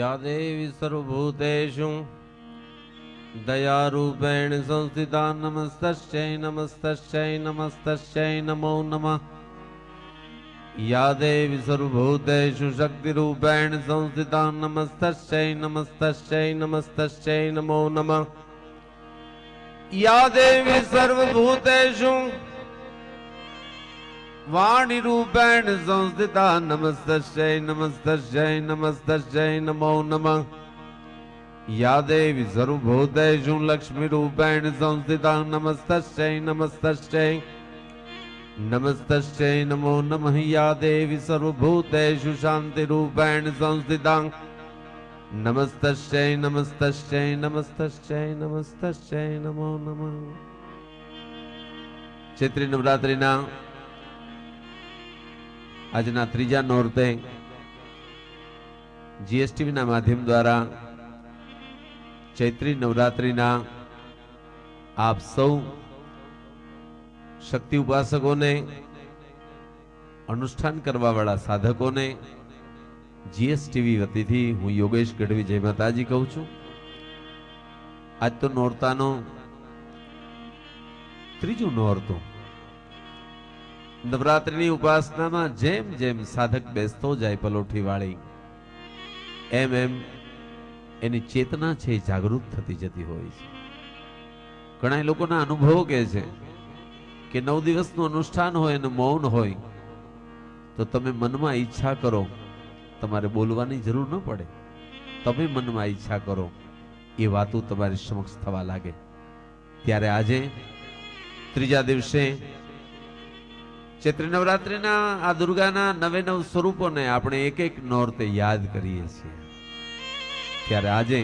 યા દેવી સર્વભૂતેષુ દયારૂપેણ સંસ્થિતા નમસ્તશ્ચૈ નમસ્તશ્ચૈ નમસ્તશ્ચૈ નમો નમઃ યા દેવી સર્વભૂતેષુ શક્તિરૂપેણ સંસ્થિતા નમસ્તશ્ચૈ નમસ્તશ્ચૈ નમસ્તશ્ચૈ નમો નમઃ યા વાણીરૂપેણ સંસ્થિતા નમસ્તસ્ય નમસ્તસ્ય નમસ્તસ્ય નમો નમઃ. યા દેવી સર્વભૂતેષુ લક્ષ્મીરૂપેણ સંસ્થિતા નમસ્તસ્ય નમસ્તસ્ય નમસ્તસ્ય નમો નમઃ. યા દેવી સર્વભૂતેષુ શાંતિરૂપેણ સંસ્થિતા નમસ્તસ્ય નમસ્તસ્ય નમસ્તસ્ય નમસ્તસ્ય નમો નમઃ. ચૈત્રી નવરાત્રિના આજના ત્રીજા નોરતે જીએસટીવીના માધ્યમ દ્વારા ચૈત્રી નવરાત્રિના આપ સૌ શક્તિ ઉપાસકોને, અનુષ્ઠાન કરવાવાળા સાધકોને જીએસટીવી વતીથી હું યોગેશ ગઢવી જય માતાજી કહું છું. આજ તો નોરતાનો ત્રીજું નોરતું નવરાત્રિની ઉપાસનામાં જેમ જેમ સાધક બેસતો જાય પલોઠી વાળી, એમ એમ એની ચેતના છે જાગૃત થતી જતી હોય છે. ઘણા લોકોના અનુભવો કહે છે કે નવ દિવસનું અનુષ્ઠાન હોય અને મૌન હોય, તો તમે મનમાં ઈચ્છા કરો, તમારે બોલવાની જરૂર ન પડે. તમે મનમાં ઈચ્છા કરો, એ વાતો તમારી સમક્ષ થવા લાગે. ત્યારે આજે ત્રીજા દિવસે ચૈત્રી નવરાત્રિના આ દુર્ગાના નવે નવ સ્વરૂપોને આપણે એક એક નોરતે યાદ કરીએ છીએ. ત્યારે આજે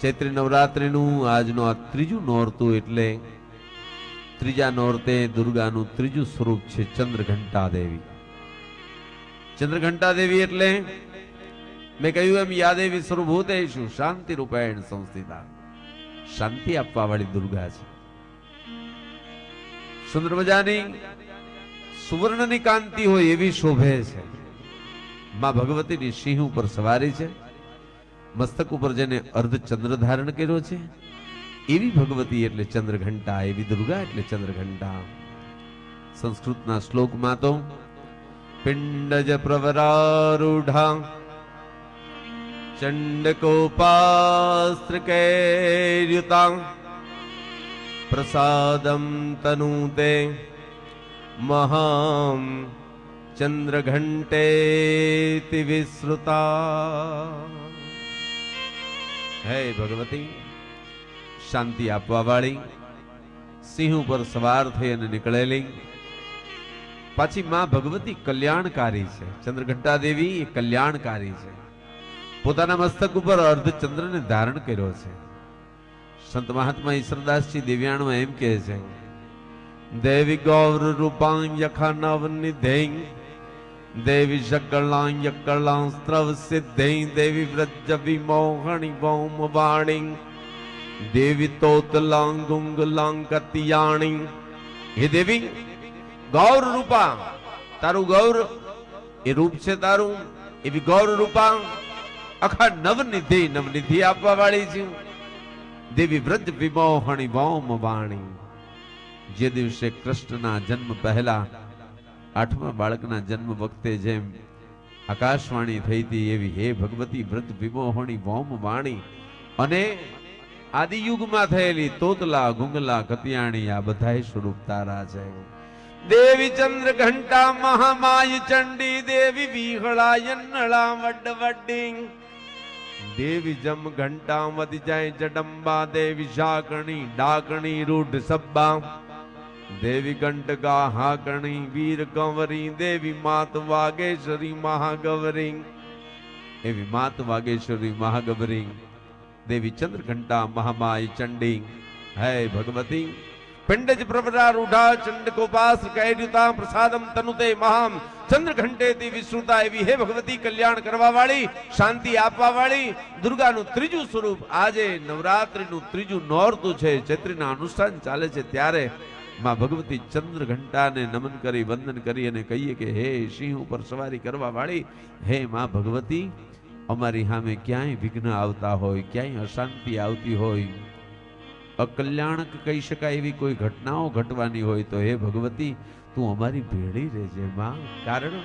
ચૈત્ર નવરાત્રિનું આજનું આ ત્રીજું નોરતું એટલે ત્રીજા નોરતે દુર્ગાનું ત્રીજું સ્વરૂપ છે ચંદ્રઘંટા દેવી ચંદ્રઘંટા દેવી એટલે મેં કહ્યું એમ યાદેવી સ્વરૂભૂતેષુ શાંતિ રૂપાયણ સંસ્થિતા. શાંતિ આપવા વાળી દુર્ગા છે. સુંદર મજાની સુવર્ણની કાંતિ હોય એવી શોભે છે. માં ભગવતીની સિંહ ઉપર સવારી છે. મસ્તક ઉપર જેને અર્ધ ચંદ્ર ધારણ કર્યો છે. એવી ભગવતી એટલે ચંદ્રઘંટા, એવી દુર્ગા એટલે ચંદ્રઘંટા. સંસ્કૃતના શ્લોકમાં તો, પિંડજ પ્રવરારૂઢા ચંડકોપાસ્ત્રકૈર્યુતા પ્રસાદમ તનુતે મહામ ચંદ્રઘંટેતિ વિશ્રુતા હે ભગવતી શાંતિ આપવા વાળી સિંહ ઉપર સવાર થઈ અને નીકળેલી પાછી માં ભગવતી કલ્યાણકારી છે ચંદ્રઘંટા દેવી એ કલ્યાણકારી છે પોતાના મસ્તક ઉપર અર્ધચંદ્રને ધારણ કર્યો છે સંત મહાત્મા ઈશ્વરદાસજી દિવ્યાણમાં એમ કહે છે દેવી રૂપાં યખાનવ નિધેય દેવી શકલાં યકલાં સ્ત્રવ સિદ્ધેય દેવી વિમોહણી વૌમ વાણી દેવી તોતલાં ગુંગલાં કતિયાણી હે દેવી ગૌર રૂપા તારું ગૌર એ રૂપ છે તારું એવી ગૌર રૂપા અખા નવનિધિ નવનિધિ આપવા વાળી છે દેવી વ્રજ વિમોહણી વૌમ વાણી જે દિવસે કૃષ્ણના જન્મ પહેલા, આઠમા બાળકના જન્મ વખતે જેમ આકાશવાણી થઈ હતી એવી હે ભગવતી વ્રજ વિમોહણી, વોમ વાણી અને આદિયુગમાં થયેલી તોતલા ગુંગલા કતિયાણી આ બધાય સ્વરૂપ તારા છે. દેવી ચંદ્ર ઘંટા મહામાય ચંડી, દેવી વિહળા યન્નળા વડ વડ્ડી દેવી જમ ઘંટા વધી જાય જડંબા, દેવી શાકણી ડાકણી, રૂઢ સબ્બા દેવી કંટકા હાકણી વીર કંવરી દેવી માત વાગેશ્વરી મહાગવરી. એવી માત વાગેશ્વરી મહાગવરી. દેવી ચંદ્રઘંટા મહામાય ચંડી. હે ભગવતી. પિંડજ પ્રભરા રૂઢા ચંડકોપાસ કૈર્યુતા પ્રસાદમ તનુતે મહામ. ચંદ્રઘંટેતી વિશ્રુતા એવી હે ભગવતી, કલ્યાણ કરવા વાળી શાંતિ આપવા વાળી દુર્ગાનું ત્રીજું સ્વરૂપ આજે નવરાત્રીનું ત્રીજું નોરતું છે. ચૈત્રીના અનુષ્ઠાન ચાલે છે ત્યારે માં ભગવતી ચંદ્ર ઘંટાને નમન કરી, વંદન કરી અને કહીએ કે, હે સિંહ ઉપર સવારી કરવા વાળી, હે માં ભગવતી, અમારી સામે ક્યાંય વિઘ્ન આવતા હોય, ક્યાંય અશાંતિ આવતી હોય. અકલ્યાણક કહી શકાય એવી કોઈ ઘટનાઓ ઘટવાની હોય તો, હે ભગવતી, તું અમારી ભેળી રહેજે, માં. કારણ,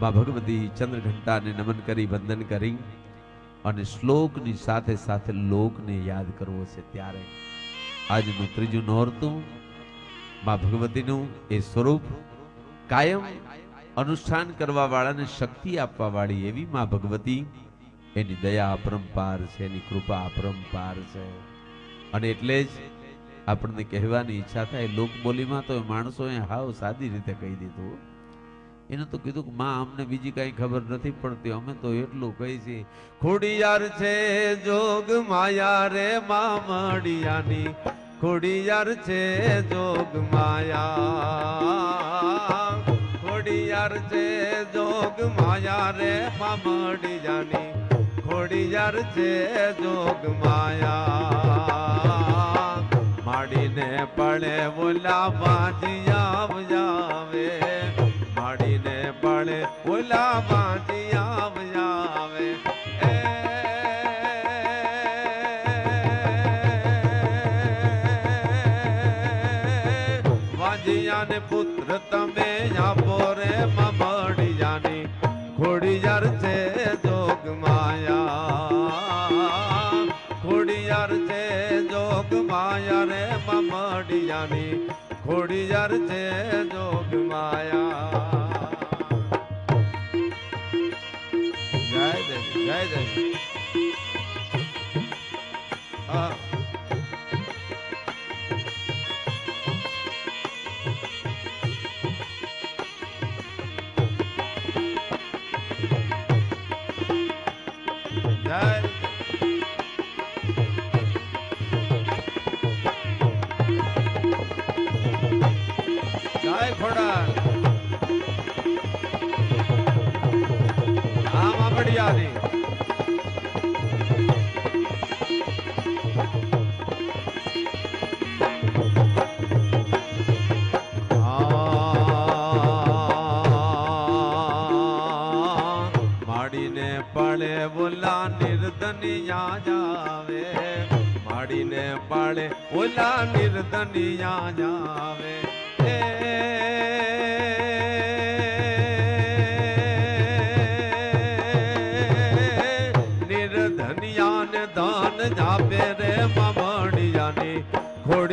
માં ભગવતી ચંદ્રઘંટાને નમન કરી, વંદન કરી અને શ્લોકની સાથે સાથે લોકને યાદ કરવો છે ત્યારે. આજનું ત્રીજું નોરતું, મા ભગવતીનું એ સ્વરૂપ કાયમ અનુષ્ઠાન કરવા વાળાને શક્તિ આપવા વાળી એવી માં ભગવતી, એની દયા અપરંપાર છે, એની કૃપા અપરંપાર છે. અને એટલે જ આપણને કહેવાની ઈચ્છા થાય, લોકબોલીમાં તો માણસોએ હાવ સાદી રીતે કહી દીધું એને તો કીધું કે, માં, અમને બીજી કાંઈ ખબર નથી પડતી, અમે તો એટલું કહી છીએ ખોડિયાર છે, જોગ માયા રે, મામડિયાની ખોડિયાર છે જોગ માયા, ખોડિયાર છે જોગ માયા રે મામડિયાની ખોડિયાર છે જોગ માયા. માડીને પડે બોલા બાજીયા જાવે માડીને પડે બોલા બાજીયા જાવે એ વાજિયાને પુત્ર, તમે આપો રે મમડિયાની ખોડિયાર છે જોગ માયા. ખોડિયાર છે જોગ માયા રે મમડિયાની ખોડિયાર છે જોગ માયા. જય દેવી જય દેવી. આમ આપડિયાની માડીને પાળે બોલા નિર્દનિયા જાવે. માડીને પાળે ઓલા નિર્ધનિયા જાવે.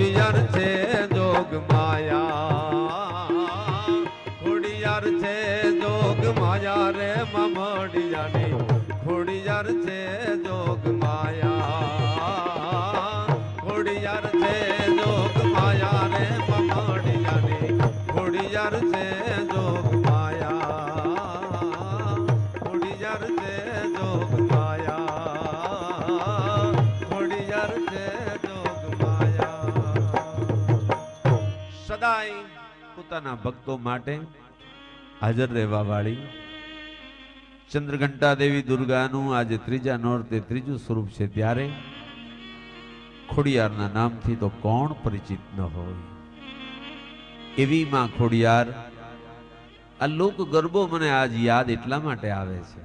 ખોડિયાર છે જોગ માયા. ખોડિયાર છે જોગ માયા રે મમડિયાની. ખોડિયાર છે પોતાના ભક્તો માટે હાજર રહેવા વાળી ચંદ્રઘંટા દેવી દુર્ગાનું આજે ત્રીજા નોરતે ત્રીજું સ્વરૂપ છે ત્યારે ખોડિયારના નામથી તો કોણ પરિચિત ન હોય? એવી માં ખોડિયાર, આ લોક ગરબો મને આજ યાદ એટલા માટે આવે છે.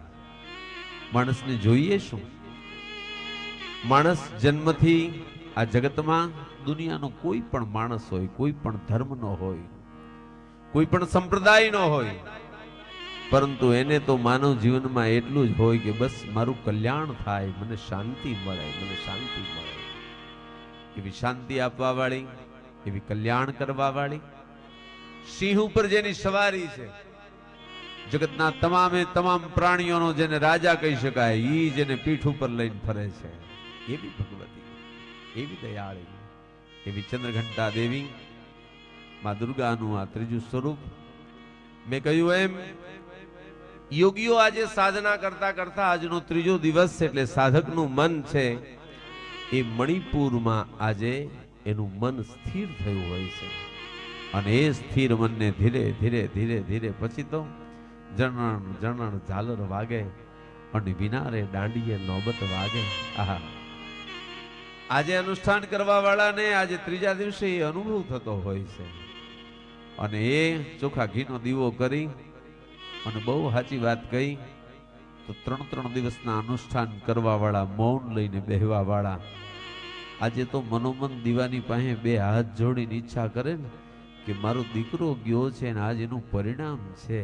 માણસને જોઈએ શું? માણસ જન્મથી આ જગતમાં દુનિયાનો કોઈ પણ માણસ હોય, કોઈ પણ ધર્મનો હોય કોઈ પણ સંપ્રદાયનો હોય. પરંતુ એને તો માનવ જીવનમાં એટલું જ હોય કે બસ મારું કલ્યાણ થાય, મને શાંતિ મળે, મને શાંતિ મળે. એવી શાંતિ આપવા વાળી એવી કલ્યાણ કરવા વાળી સિંહ ઉપર જેની સવારી છે, જગતના તમામે તમામ પ્રાણીઓનો જેને રાજા કહી શકાય, ઈ જેને પીઠ ઉપર લઈને ફરે છે. એવી ભગવતી, એવી દયાળી, એવી ચંદ્રઘંટા દેવી માં દુર્ગાનું આ ત્રીજું સ્વરૂપ. મેં કહ્યું એમ, યોગીઓ આજે સાધના કરતા કરતા આજનો ત્રીજો દિવસ છે એટલે સાધકનું મન છે, એ મણિપુરમાં આજે એનું મન સ્થિર થયું હોય છે. અને એ સ્થિર મનને ધીરે ધીરે ધીરે ધીરે પછી તો જણણ જણણ ઝાલર વાગે અને વિનારે દાંડીએ નોબત વાગે. આહા. આજે અનુષ્ઠાન કરવા વાળાને આજે ત્રીજા દિવસે એ અનુભવ થતો હોય છે. અને એ ચોખા ઘીનો દીવો કરી અને બહુ સાચી વાત કહી, તો ત્રણ ત્રણ દિવસના અનુષ્ઠાન કરવા વાળા મૌન લઈને બેહવા વાળા આજે તો મનોમન દીવાની પાસે બે હાથ જોડીને ઈચ્છા કરે ને કે મારો દીકરો ગયો છે ને આજ એનું પરિણામ છે.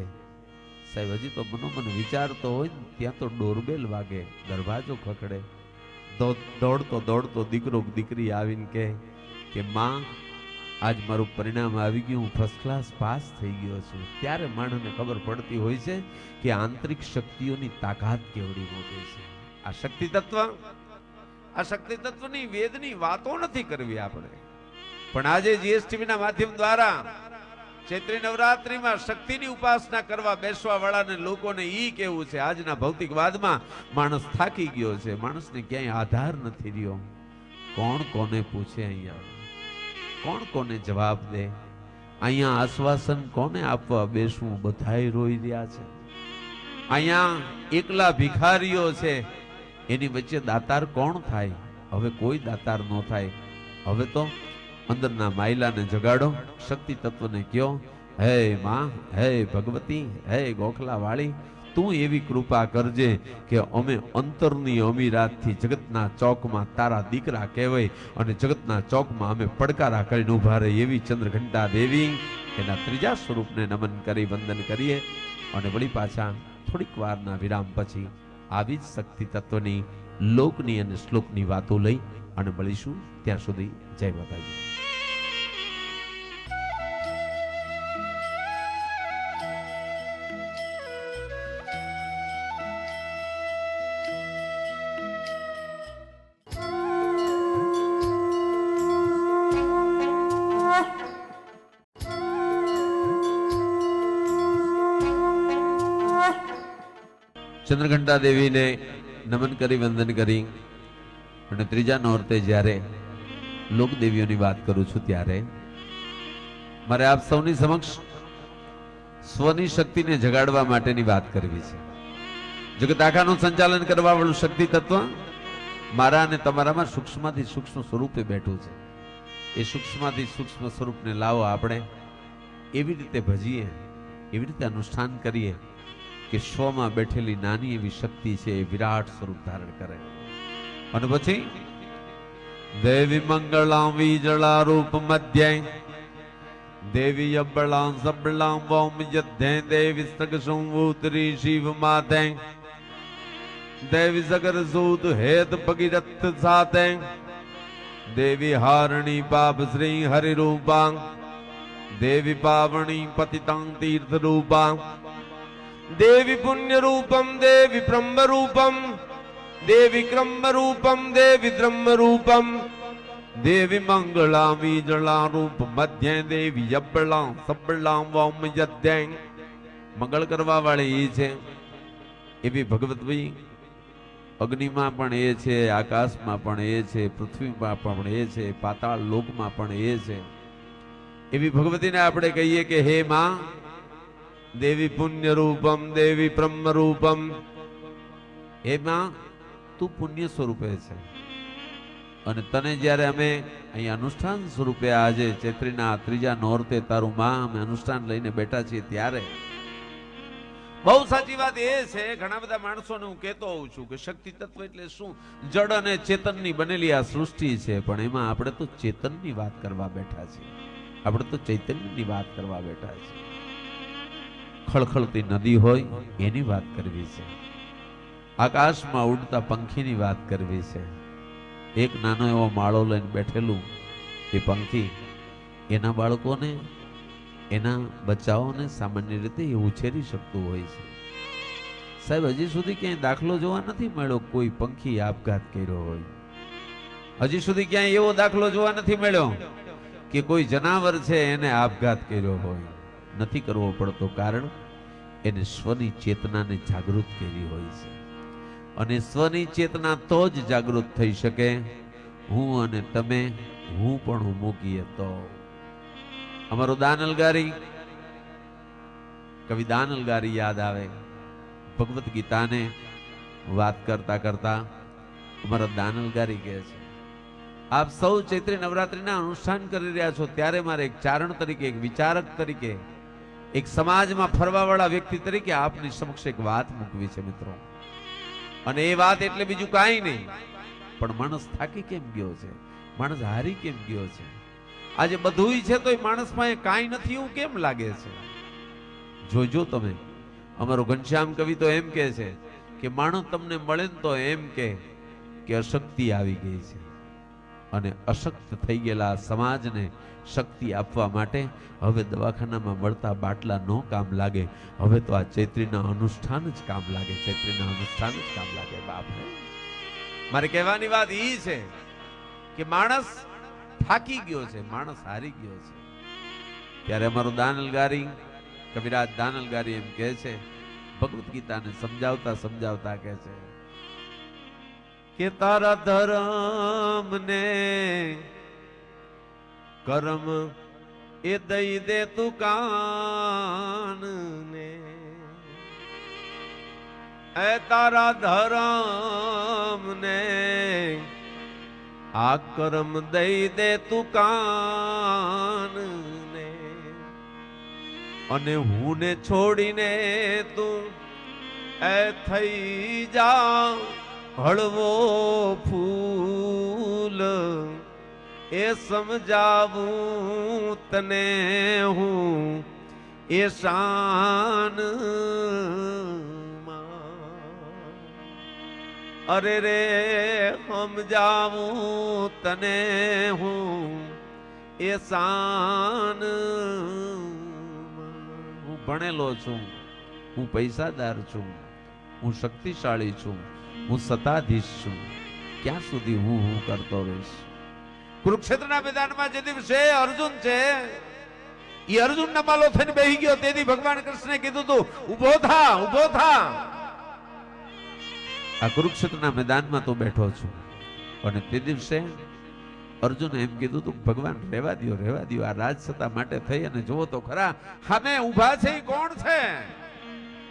સાહેબ, હજી તો મનોમન વિચારતો હોય ને, ત્યાં તો ડોરબેલ વાગે, દરવાજો ખખડે. દોડતો દોડતો દીકરો દીકરી આવીને કહે કે, માં આજ મારું પરિણામ આવી ગયું, હું ફર્સ્ટ ક્લાસ પાસ થઈ ગયો છું. ત્યારે માણસને ખબર પડતી હોય છે કે આંતરિક શક્તિઓની તાકાત કેવડી મોટી છે. આ શક્તિ તત્વ આ શક્તિ તત્વની વેદની વાતો નથી કરવી આપણે. પણ આજે જીએસટીવી ના માધ્યમ દ્વારા ચૈત્રી નવરાત્રીમાં શક્તિની ઉપાસના કરવા બેસવા વાળાને લોકોને ઈ કેવું છે, આજના ભૌતિકવાદમાં માણસ થાકી ગયો છે, માણસને ક્યાંય આધાર નથી રહ્યો. કોણ કોને પૂછે અહીંયા? કોણ કોને જવાબ દે? અહીંયા આશ્વાસન કોને આપવા બેસવું? બધાય રોઈ રહ્યા છે. અહીંયા એકલા ભિખારીઓ છે. એની વચ્ચે દાતાર કોણ થાય? હવે કોઈ દાતાર ન થાય. હવે તો અંદરના માયલાને જગાડો. શક્તિ તત્વને કયો. હે માં, હે ભગવતી, હે ગોખલા વાળી તું એવી કૃપા કરજે કે અમે અંતરની અમીરાતથી જગતના ચોકમાં તારા દીકરા કહેવાય અને જગતના ચોકમાં અમે પડકારા કરીને ઊભા રહી એવી ચંદ્રઘંટા દેવી એના ત્રીજા સ્વરૂપને નમન કરી, વંદન કરીએ અને વળી પાછા થોડીક વારના વિરામ પછી આવી જ શક્તિ તત્વની લોકની અને શ્લોકની વાતો લઈ અને મળીશું ત્યાં સુધી. જય માતાજી. ચંદ્રઘંટા દેવીને નમન કરી, વંદન કરી. અને ત્રીજા નોરતે જ્યારે લોકદેવીઓની વાત કરું છું ત્યારે મારે આપ સૌની સમક્ષ સ્વની શક્તિને જગાડવા માટેની વાત કરવી છે. જગત આખાનું સંચાલન કરવા વાળું શક્તિ તત્વ મારા અને તમારામાં સૂક્ષ્મથી સૂક્ષ્મ સ્વરૂપે બેઠું છે. એ સૂક્ષ્મથી સૂક્ષ્મ સ્વરૂપને લાવો, આપણે એવી રીતે ભજીએ, એવી રીતે અનુષ્ઠાન કરીએ કે સ્વમાં બેઠેલી નાની એવી શક્તિ છે એ વિરાટ સ્વરૂપ ધારણ કરે. અને પછી, દેવી મંગળાં વીજળા રૂપ મધ્ય, દેવી અબળાં સબળાં વૌમ યધ્ય દેવી સગ સંવૂતરી શિવ માધે દેવી સગર સૂત હેત ભગીરથ સાથે દેવી હારણી પાપ શ્રી હરિરૂપા, દેવી પાવણી પતિતાં તીર્થ રૂપા દેવી પુણ્ય રૂપમ દેવી બ્રહ્મ રૂપમ દેવી ક્રમ રૂપમ દેવી બ્રહ્મ રૂપમ દેવી મંગળા વીજળા રૂપ મધ્ય દેવી અબળા સબળા વૌમ યદ્ય મંગળ કરવા વાળી એ છે એવી ભગવતભાઈ અગ્નિમાં પણ એ છે આકાશમાં પણ એ છે પૃથ્વીમાં પણ એ છે પાતાળ લોકમાં પણ એ છે એવી ભગવતીને આપણે કહીએ કે હે માં દેવી પુણ્ય રૂપમ, દેવી બ્રહ્મ રૂપમ. એમાં તું પુણ્ય સ્વરૂપે છે. અને તને જ્યારે અમે અહીં અનુષ્ઠાન સ્વરૂપે આજે ચૈત્રીના ત્રીજા નોરતે તારું માં અમે અનુષ્ઠાન લઈને બેઠા છીએ ત્યારે બહુ સાચી વાત એ છે, ઘણા બધા માણસોને હું કહેતો હોઉં છું કે શક્તિ તત્વ એટલે શું? જડ અને ચેતનની બનેલી આ સૃષ્ટિ છે, પણ એમાં આપણે તો ચેતનની વાત કરવા બેઠા છીએ. આપણે તો ચૈતન્યની વાત કરવા બેઠા છીએ. ખળખળતી નદી હોય એની વાત કરવી છે. આકાશમાં ઉડતા પંખીની વાત કરવી છે. એક નાનો એવો માળો લઈને બેઠેલું એ પંખી એના બાળકોને, એના બચ્ચાઓને સામાન્ય રીતે એ ઉછેરી શકતું હોય છે. સાહેબ, હજી સુધી ક્યાંય દાખલો જોવા નથી મળ્યો કોઈ પંખી આપઘાત કર્યો હોય. હજી સુધી ક્યાંય એવો દાખલો જોવા નથી મળ્યો કે કોઈ જનાવર છે એને આપઘાત કર્યો હોય. નથી કરવો પડતો કારણ એને સ્વની ચેતનાને જાગૃત કરી હોય છે. અને સ્વની ચેતના તો જ જાગૃત થઈ શકે. હું અને તમે, હું પણ મૂકીએ તો. અમારો દાનલગારી કવિ દાનલગારી યાદ આવે. ભગવત ગીતાને વાત કરતા કરતા અમારા દાનલગારી કહે છે. આપ સૌ ચૈત્રી નવરાત્રિના અનુષ્ઠાન કરી રહ્યા છો, ત્યારે મારે એક ચારણ તરીકે, એક વિચારક તરીકે એક સમાજમાં ફરવાવાળા વ્યક્તિ તરીકે આપની સમક્ષ એક વાત મૂકવી છે મિત્રો. અને એ વાત એટલે બીજું કાંઈ નહીં, પણ માણસ થાકી કેમ ગયો છે? માણસ હારી કેમ ગયો છે? આજે બધુંય છે તો એ માણસમાં એ કાંઈ નથી એવું કેમ લાગે છે? જોજો તમે. અમારો ઘનશ્યામ કવિ તો એમ કહે છે કે માણસ તમને મળે ને તો એમ કે અશક્તિ આવી ગઈ છે. અને અશક્ત થઈ ગયેલા સમાજને શક્તિ આપવા માટે હવે દવાખાનામાં મળતા બાટલા ન કામ લાગે. હવે તો આ ચૈત્રીના અનુષ્ઠાન જ કામ લાગે, ચૈત્રીના અનુષ્ઠાન જ કામ લાગે, બાપ મારે કહેવાની વાત એ છે કે માણસ થાકી ગયો છે, માણસ હારી ગયો છે. ત્યારે અમારો દાનલગારી કવિરાજ દાનલગારી એમ કહે છે, ભગવદ્ ગીતાને સમજાવતા સમજાવતા કહે છે કે તારા ધરમ ને કરમ એ દઈ દે તું કાન ને એ તારા ધરમ ને આ કરમ દઈ દે તું કાન ને અને હું ને છોડીને તું એ થઈ જા. હળવો ફૂલ એ સમજાવું તને હું, એ શાન અરે રે, સમજાવું તને હું, એ શાન હું ભણેલો છું, હું પૈસાદાર છું, હું શક્તિશાળી છું. હું સત્તાધીશ છું. ક્યાં સુધી હું હું કરતો રહીશ? કુરુક્ષેત્રના મેદાનમાં જે દિવસે અર્જુન છે, એ અર્જુન ના માલો થઈને બેહી ગયો, તેથી ભગવાન કૃષ્ણે કીધું તું, ઊભો થા ઊભો થા. આ કુરુક્ષેત્રના મેદાનમાં તું બેઠો છું. અને તે દિવસે અર્જુને એમ કીધું તું, ભગવાન, રહેવા દો રહેવા દો આ રાજસત્તા માટે થઈ અને જુઓ તો ખરા. સામે ઊભા છે એ કોણ છે?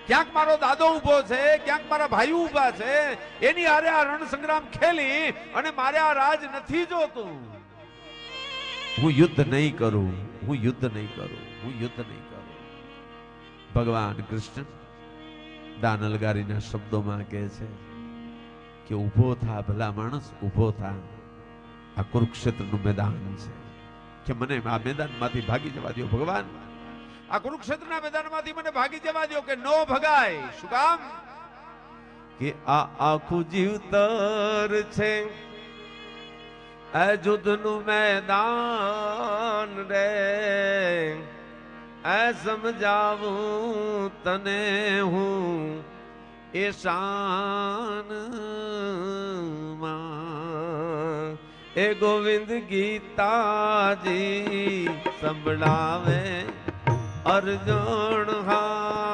ક્યાંક મારો દાદો ઊભો છે, ક્યાંક મારા ભાઈ ઊભા છે, એની હારે આ રણ સંગ્રામ ખેલી અને મારે આ રાજ નથી જોતું. હું યુદ્ધ નહીં કરું, હું યુદ્ધ નહીં કરું, હું યુદ્ધ નહીં કરું. ભગવાન કૃષ્ણ દાનલગારીના શબ્દોમાં કહે છે કે ઊભો થા ભલા માણસ, ઊભો થા. આ કુરુક્ષેત્રનું મેદાન છે. કે મને આ મેદાનમાંથી ભાગી જવા દો ભગવાન. આ કુરુક્ષેત્રના મેદાનમાંથી મને ભાગી જવા દો કે નો ભગાય. શું કામ? કે આ આખું જીવતર છે. અજુદનું મેદાન રે. એ સમજાવું તને હું. એ શાન એ ગોવિંદ ગીતાજી સંભળાવે. અર્જુન હાંભરે.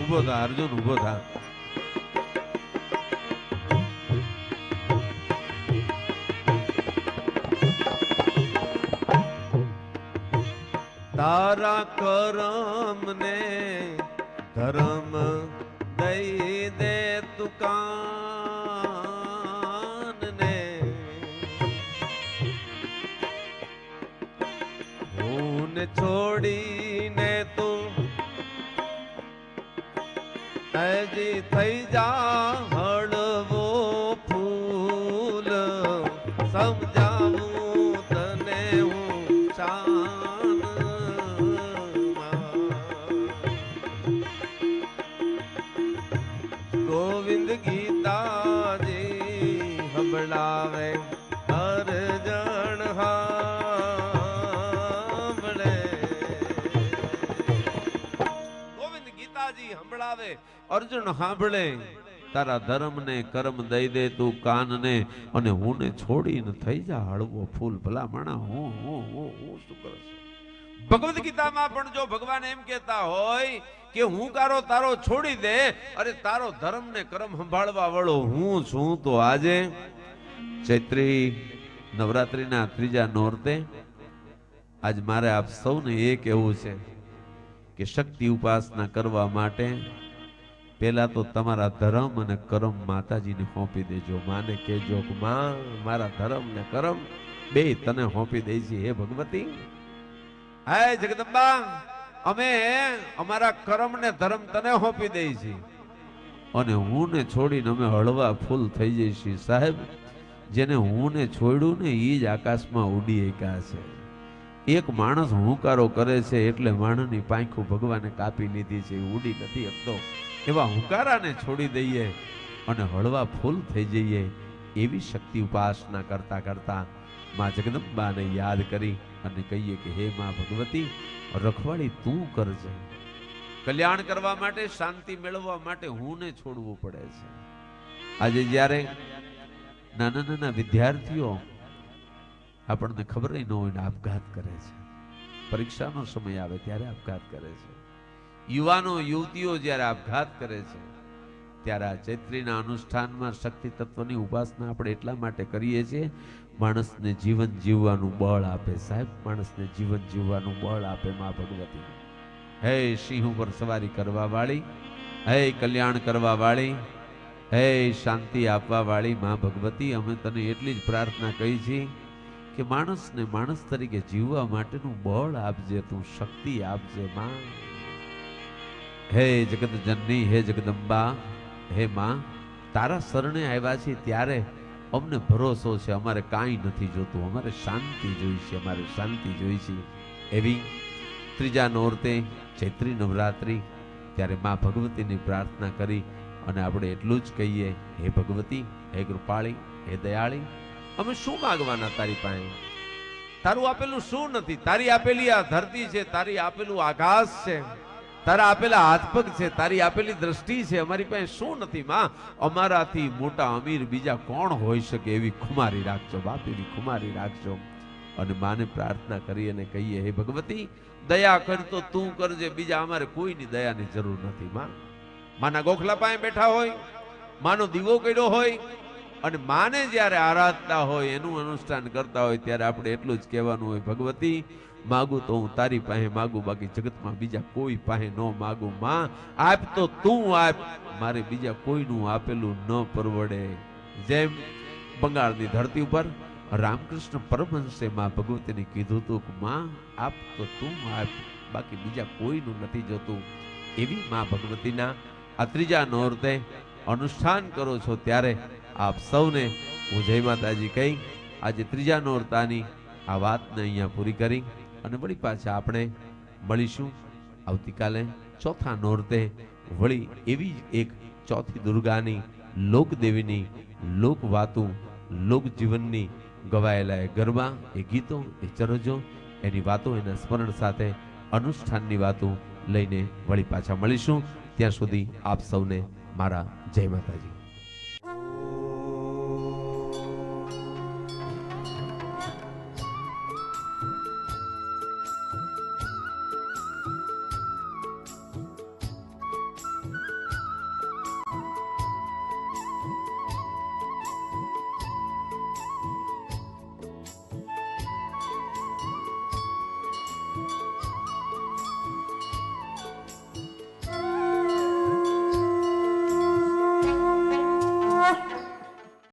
ઊભો થા અર્જુન ઊભો થા. તારા કરમ ને ધર્મ દઈ દે તુકાન ને હું ને છોડીને તું હજી થઈ જા. ગોવિંદ ગીતાજી હંભળાવે, હર જણ હાંભળે. ગોવિંદ ગીતાજી સંભળાવે અર્જુન સાંભળે તારા ધર્મ ને કર્મ દઈ દે તું કાનને, અને હું ને છોડીને થઈ જા હળવો ફૂલ. ભલા માણા, હું હું હું શું કરશ ભગવદ ગીતામાં પણ જો ભગવાન એમ કહેતા હોય કે હું કારો તારો છોડી દે, અરે તારો ધર્મ ને કર્મ સંભાળવા વાળો હું છું તો આજે ચૈત્રી નવરાત્રિના ત્રીજા નોરતે આજ મારે આપ સૌને એ કહેવું છે કે શક્તિ ઉપાસના કરવા માટે પહેલા તો તમારા ધર્મ અને કરમ માતાજીને સોંપી દેજો. માને કહેજો કે માં, મારા ધર્મ ને કરમ બે તને સોંપી દે છે હે ભગવતી. હાય જગદંબા. અમે અમારા કર્મ ને ધર્મ તને સોંપી દઈ છીએ અને હું ને છોડીને અમે હળવા ફૂલ થઈ જઈશી સાહેબ, જેને હું ને છોડ્યું ને એ જ આકાશમાં ઉડી એકા છે. એક માણસ હુંકારો કરે છે એટલે માણસની પાંખું ભગવાને કાપી લીધી છે. ઉડી નથી શકતો. એવા હુંકારાને છોડી દઈએ અને હળવા ફૂલ થઈ જઈએ એવી શક્તિ ઉપાસના કરતા કરતા માં જગદંબાને યાદ કરી અને કહીએ કે, હે માં ભગવતી રખવાડી તું કરજે. કલ્યાણ કરવા માટે, શાંતિ મેળવવા માટે હું ને છોડવું પડે છે. આજે જ્યારે નાના નાના વિદ્યાર્થીઓ આપણને ખબર ન હોય ને આપઘાત કરે છે. પરીક્ષાનો સમય આવે ત્યારે આપઘાત કરે છે. યુવાનો, યુવતીઓ જ્યારે આપઘાત કરે છે ત્યારે આ ચૈત્રીના અનુષ્ઠાનમાં શક્તિ તત્વની ઉપાસના આપણે એટલા માટે કરીએ છીએ, માણસને જીવન જીવવાનું બળ આપે સાહેબ, માણસને જીવન જીવવાનું બળ આપે મા ભગવતી. હે સિંહ ઉપર સવારી કરવા વાળી, હે કલ્યાણ કરવા વાળી, હે શાંતિ આપવા વાળી મા ભગવતી, અમે તને એટલી જ પ્રાર્થના કહી છીએ કે માણસને માણસ તરીકે જીવવા માટેનું બળ આપજે, તું શક્તિ આપજે માં. હે જગત જનની, હે જગદંબા હે માં, તારા શરણે આવ્યા છીએ ત્યારે અમને ભરોસો છે, અમારે કાંઈ નથી જોતું, અમારે શાંતિ જોઈ છે, અમારે શાંતિ જોઈ છે. એવી ત્રીજા નોરતે, ચૈત્રી નવરાત્રિ, ત્યારે મા ભગવતીની પ્રાર્થના કરી અને આપણે એટલું જ કહીએ, હે ભગવતી, હે કૃપાળી, હે દયાળી, અમે શું માગવાના તારી પાસે? તારું આપેલું શું નથી? તારી આપેલી આ ધરતી છે, તારી આપેલું આકાશ છે. તારા આપેલા હાથ પગ છે, તારી આપેલી દ્રષ્ટિ છે, અમારી પાસે શું નથી, માં? અમારાથી મોટા અમીર બીજા કોણ હોઈ શકે એવી ખુમારી રાખજો, બાપ, એવી ખુમારી રાખજો. અને માને પ્રાર્થના કરી અને કહીએ, હે ભગવતી, દયા કર તો તું કરજે, બીજા અમારે કોઈની દયાની જરૂર નથી, માં. માના ગોખલા પાસે બેઠા હોય, માનો દીવો કર્યો હોય, અને માને જ્યારે આરાધતા હોય, એનું અનુષ્ઠાન કરતા હોય, ત્યારે આપણે એટલું જ કહેવાનું હોય, ભગવતી માગું તો હું તારી પાસે માગું, બાકી જગતમાં બીજા કોઈ પાસે ન માગું. માં, આપ તો તું આપ. મારે બીજા કોઈનું આપેલું ન પરવડે. જેમ બંગાળની ધરતી ઉપર રામકૃષ્ણ પરમહંસે માં ભગવતીને કીધું હતું કે, માં, આપ તો તું આપ. બાકી બીજા કોઈનું નથી જોતું. એવી માં ભગવતીના આ ત્રીજા નોરતે અનુષ્ઠાન કરો છો ત્યારે આપ સૌને હું જય માતાજી કહી, આજે ત્રીજા નોરતાની આ વાતને અહીંયા પૂરી કરી. અને વળી પાછા આપણે મળીશું આવતીકાલે ચોથા નોરતે વળી એવી જ એક ચોથી દુર્ગાની લોકદેવીની લોક લોકજીવનની લોક જીવનની ગવાયેલા એ ગરબા, એ ગીતો, એ ચરજો, એની વાતો, એના સ્મરણ સાથે અનુષ્ઠાનની વાતો લઈને વળી પાછા મળીશું. ત્યાં સુધી આપ સૌને મારા જય માતાજી.